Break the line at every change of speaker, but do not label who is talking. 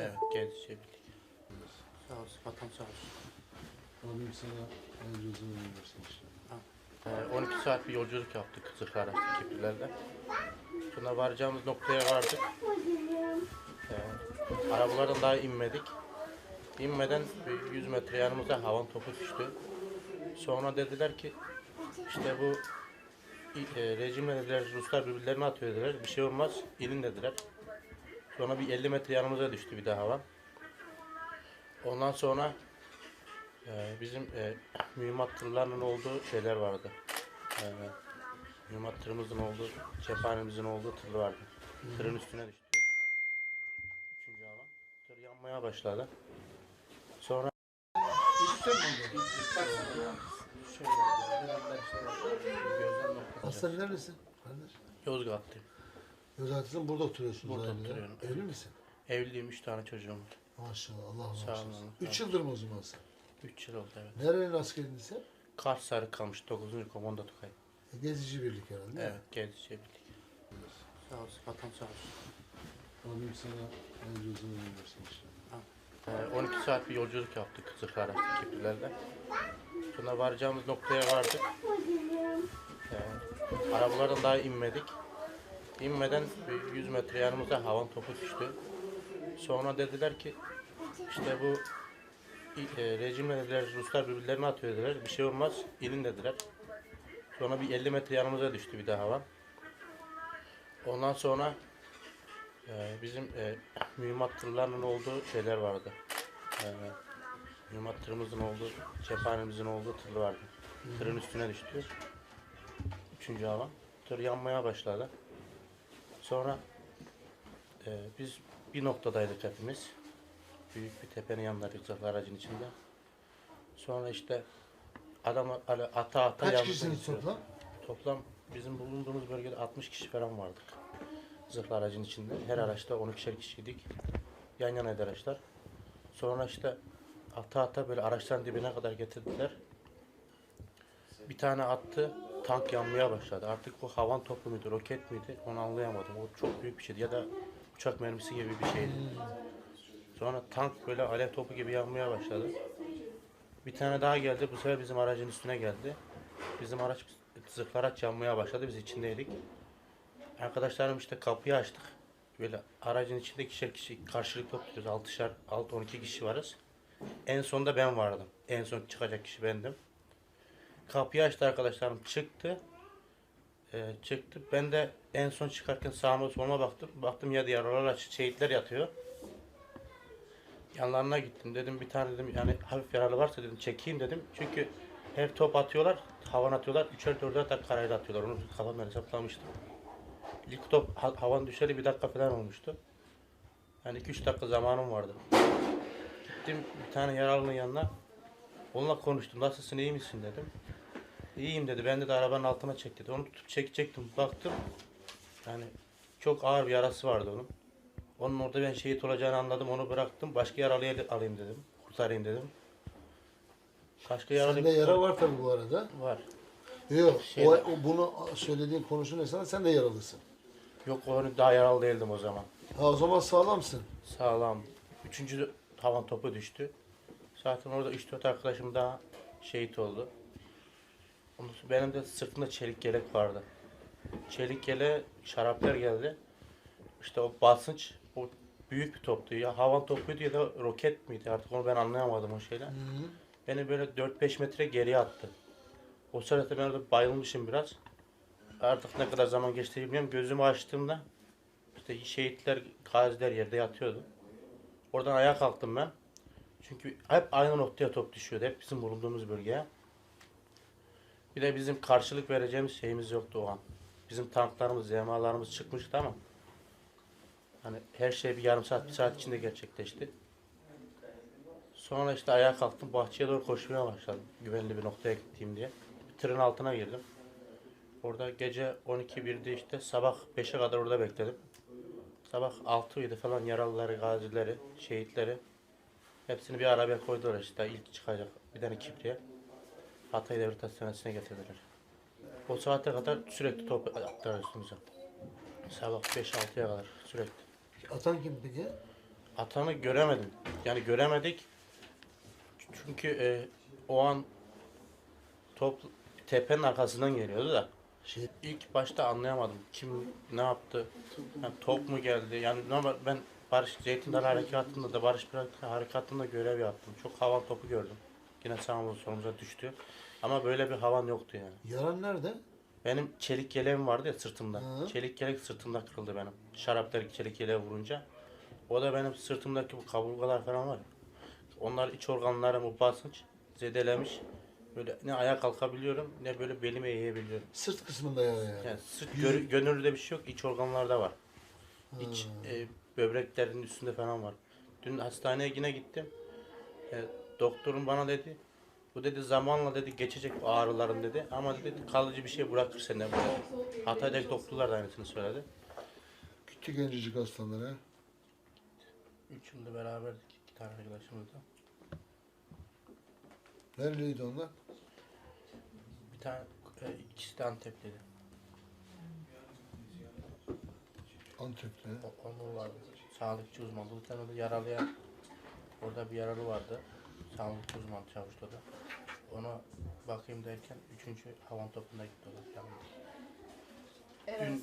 Evet, gezisi birlik. Sağ olsun, vatan sağ olsun.
Rabbim sana hayırlı uzun ömür versin inşallah.
Ee, 12 saat bir yolculuk yaptık Zırhlara Kipirler'de. Sonra varacağımız noktaya vardık. Ee, arabalardan daha inmedik. İnmeden bir 100 metre yanımıza havan topu düştü. Sonra dediler ki işte bu e, rejimle dediler Ruslar birbirlerine atıyor dediler. Bir şey olmaz inin dediler. Sonra bir 50 metre yanımıza düştü bir daha havan. Ondan sonra ee, bizim e, mühimmat tırlarının olduğu şeyler vardı. Ee, mühimmat tırımızın olduğu, cephanemizin olduğu tır vardı. Tırın üstüne düştü. Üçüncü hava. Tır yanmaya başladı. Sonra.
Aslan neredesin? Kardeş.
Yozgat'tayım.
Yozgat'ın burada oturuyorsun
Burada
zaten ya.
oturuyorum.
Evli misin?
Evliyim, üç tane çocuğum var.
Maşallah Allah
Sağ
razı
olun,
olsun.
Allah
Üç
razı
yıldır mı o zaman sen?
Üç yıl oldu evet.
Nerenin askerindin sen?
Kars Sarı kalmış, 9. Komando Tugay.
E, Gezici birlik herhalde.
Evet, gezisi birlik. Sağ olsun, vatan sağ olsun.
Rabbim sana hayırlı uzun ömür versin inşallah.
Ee, 12 saat bir yolculuk yaptık Zırhlara Kipirler'de. Sonra varacağımız noktaya vardık. Ee, arabalardan daha inmedik. İnmeden bir 100 metre yanımıza havan topu düştü. Sonra dediler ki işte bu e, rejimle dediler Ruslar birbirlerine atıyor dediler. Bir şey olmaz inin dediler. Sonra bir 50 metre yanımıza düştü bir daha havan. Ondan sonra ee, bizim e, mühimmat tırlarının olduğu şeyler vardı. Ee, mühimmat tırımızın olduğu, cephanemizin olduğu tır vardı. Tırın üstüne düştü. Üçüncü hava. Tır yanmaya başladı. Sonra e, biz bir noktadaydık hepimiz. Büyük bir tepenin yanındaydık zırhlı aracın içinde. Sonra işte adam ata ata
Kaç
yanımıza
kişisiniz toplam?
Toplam bizim bulunduğumuz bölgede 60 kişi falan vardık. Zırhlı aracın içinde. Her araçta 12'şer kişiydik. Yan yanaydı araçlar. Sonra işte ata ata böyle araçların dibine kadar getirdiler. Bir tane attı. Tank yanmaya başladı. Artık bu havan topu muydu, roket miydi onu anlayamadım. O çok büyük bir şeydi. Ya da uçak mermisi gibi bir şeydi. Sonra tank böyle alev topu gibi yanmaya başladı. Bir tane daha geldi. Bu sefer bizim aracın üstüne geldi. Bizim araç zırhlı araç yanmaya başladı. Biz içindeydik. Arkadaşlarım işte kapıyı açtık. Böyle aracın içinde ikişer kişi karşılıklı altı on iki kişi varız. En sonda ben vardım. En son çıkacak kişi bendim. Kapıyı açtı arkadaşlarım çıktı. Ee, çıktı. Ben de en son çıkarken sağıma soluma baktım. Baktım ya yaralılar açık şehitler yatıyor. Yanlarına gittim. Dedim bir tane dedim yani hafif yaralı varsa dedim çekeyim dedim. Çünkü her top atıyorlar, havan atıyorlar. Üçer dörder dakika arayla atıyorlar. Onu kafamdan hesaplamıştım. İlk top ha- havan düşeli bir dakika falan olmuştu. Yani 2-3 dakika zamanım vardı. Gittim bir tane yaralının yanına. Onunla konuştum. Nasılsın iyi misin dedim. İyiyim dedi. Ben de, arabanın altına çek dedi. Onu tutup çekecektim. Baktım. Yani çok ağır bir yarası vardı onun. Onun orada ben şehit olacağını anladım. Onu bıraktım. Başka yaralıyı alayım dedim. Kurtarayım dedim. Başka yaralı
Sende yara var tabii bu arada.
var.
Yok.
Şeyde-
O, o bunu söylediğin konuşun esnasında sen de yaralısın.
Yok onu daha yaralı değildim o zaman.
Ha o zaman sağlamsın.
Sağlam. Üçüncü havan topu düştü. Zaten orada 3-4 arkadaşım daha şehit oldu. Benim de sırtımda çelik yelek vardı. Çelik yele şaraplar geldi. İşte o basınç o büyük bir toptu ya havan topuydu ya da roket miydi artık onu ben anlayamadım o şeyler. Beni böyle 4-5 metre geriye attı. O sırada ben orada bayılmışım biraz. Artık ne kadar zaman geçti bilmiyorum. Gözümü açtığımda işte şehitler, gaziler yerde yatıyordu. Oradan ayağa kalktım ben. Çünkü hep aynı noktaya top düşüyordu. Hep bizim bulunduğumuz bölgeye. Bir de bizim karşılık vereceğimiz şeyimiz yoktu o an. Bizim tanklarımız, zemalarımız çıkmıştı ama hani her şey bir yarım saat, bir saat içinde gerçekleşti. Sonra işte ayağa kalktım, bahçeye doğru koşmaya başladım. Güvenli bir noktaya gittiğim diye. Bir tırın altına girdim. Orada gece 12-1'de işte sabah 5'e kadar orada bekledim. Sabah 6 falan yaralıları, gazileri, şehitleri hepsini bir arabaya koydular işte ilk çıkacak bir tane kibriye. Hatay Devlet Hastanesi'ne getirdiler. O saate kadar sürekli top attılar üstümüze. Sabah 5-6'ya kadar sürekli.
Atan kim peki?
Atanı göremedim. Yani göremedik. Çünkü e, o an top tepenin arkasından geliyordu da.
Şey,
İlk başta anlayamadım. Kim ne yaptı? Yani top mu geldi? Yani normal ben Barış Zeytin Dalı Harekatı'nda da Barış Bırak Harekatı'nda görev yaptım. Çok havan topu gördüm. Yine sağımıza solumuza düştü. Ama böyle bir havan yoktu yani.
yaran nerede?
Benim çelik yeleğim vardı ya sırtımda.
Hı.
Çelik yelek sırtımda kırıldı benim. Şarap delik çelik yeleğe vurunca. O da benim sırtımdaki bu kaburgalar falan var ya. Onlar iç organlarımı basınç zedelemiş. Böyle ne ayağa kalkabiliyorum ne böyle belime eğebiliyorum.
Sırt kısmında yara yani.
Yani sırt gör, gönüllüde bir şey yok. iç organlarda var. İç e, böbreklerin üstünde falan var. Dün hastaneye yine gittim. E, doktorun bana dedi. Bu dedi zamanla dedi geçecek bu ağrıların dedi. Ama dedi kalıcı bir şey bırakır senden dedi. Hatay'daki doktorlar da aynısını söyledi.
Gitti gencecik hastanlara.
Üç yılda beraberdik iki tane arkadaşımızla.
Nereliydi onlar?
Bir tane e, ikisi de Antep'teydi.
Antep'te.
O, Onur vardı. Sağlıkçı uzman. Bir tane de yaralıya orada bir yaralı vardı. Sağlıkçı uzman çavuşta da. Ona bakayım derken üçüncü havan topunda gitti o da. Yani
Evet.